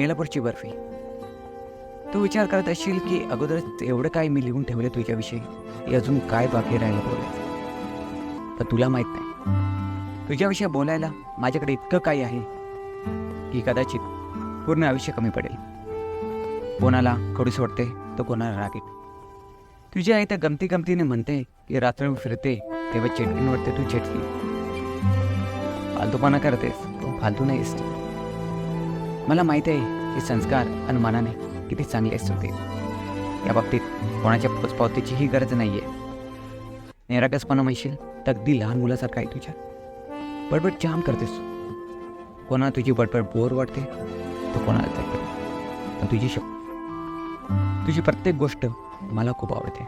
बेलापूरची बर्फी. तू विचार करत असशील की अगोदरच एवढं काय मी लिहून ठेवलं तुझ्याविषयी? हे अजून काय बाकी राहिलं बोलायचं पण तुला माहीत नाही. तुझ्याविषयी बोलायला माझ्याकडे इतकं काही आहे की कदाचित पूर्ण आयुष्य कमी पडेल. कोणाला कडूस वाटते तर कोणाला राग तुझी आई त्या गमती गमतीने म्हणते की रात्र फिरते तेव्हा चेटकींवरती तू चेटली फालतूपणा करतेस तू फालतू नाहीस. तू मला माहीत आहे की संस्कार अनुमानाने मनाने किती चांगले असतो या बाबतीत कोणाच्या पोचपावतीचीही गरज नाही आहे निरागसपणा म्हणशील तर अगदी लहान मुलासारखा आहे तुझ्या. बडबड जाम करतेस. तू. कोणाला तुझी बडबड बोर वाटते तर कोणाला तर पण तुझी शक तुझी प्रत्येक गोष्ट मला खूप आवडते.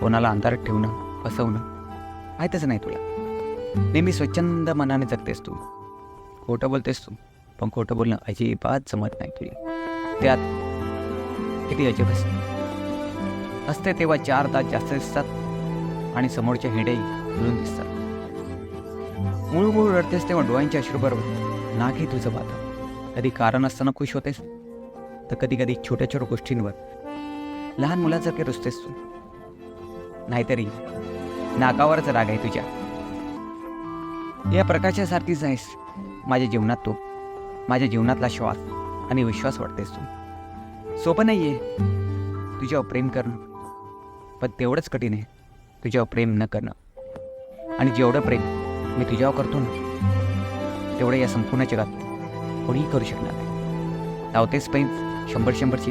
कोणाला अंधारात ठेवणं फसवणं माहीतच नाही तुला. नेहमी स्वच्छंद मनाने जगतेस तू. खोटं बोलतेस तू. पण खोटं बोलणं अजिबात जमत नाही तुला त्यात किती अजब असते. असते तेव्हा चार दात जास्त दिसतात आणि समोरच्या हिडे खुलून दिसतात. मूळ मुळू रडतेस तेव्हा डोळ्यांच्या अश्रूबरोबर नाकी तुझं पाहतं कधी कारण असताना खुश होतेस? तर कधी कधी छोट्या छोट्या गोष्टींवर. लहान मुलासारखे रुसतेस तू. नाहीतरी नाकावरच राग आहे तुझ्या. या प्रकाशासारखीच आहेस माझ्या जीवनात तू. माझ्या जीवनातला श्वास आणि विश्वास वाटतेस तू. सोपं नाही आहे तुझ्यावर प्रेम करणं. पण तेवढंच कठीण आहे. तुझ्यावर प्रेम न करणं. आणि जेवढं प्रेम मी तुझ्यावर करतो ना तेवढं या संपूर्ण जगात कोणीही करू शकणार नाही. लावतेस पैन शंभर शंभरची.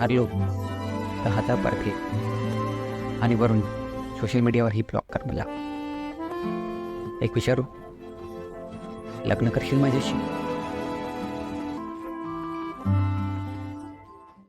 हरलो तर हाता परत आणि वरून सोशल मीडियावरही ब्लॉक कर मला. एक विचारू? लग्न करशील माझ्याशी?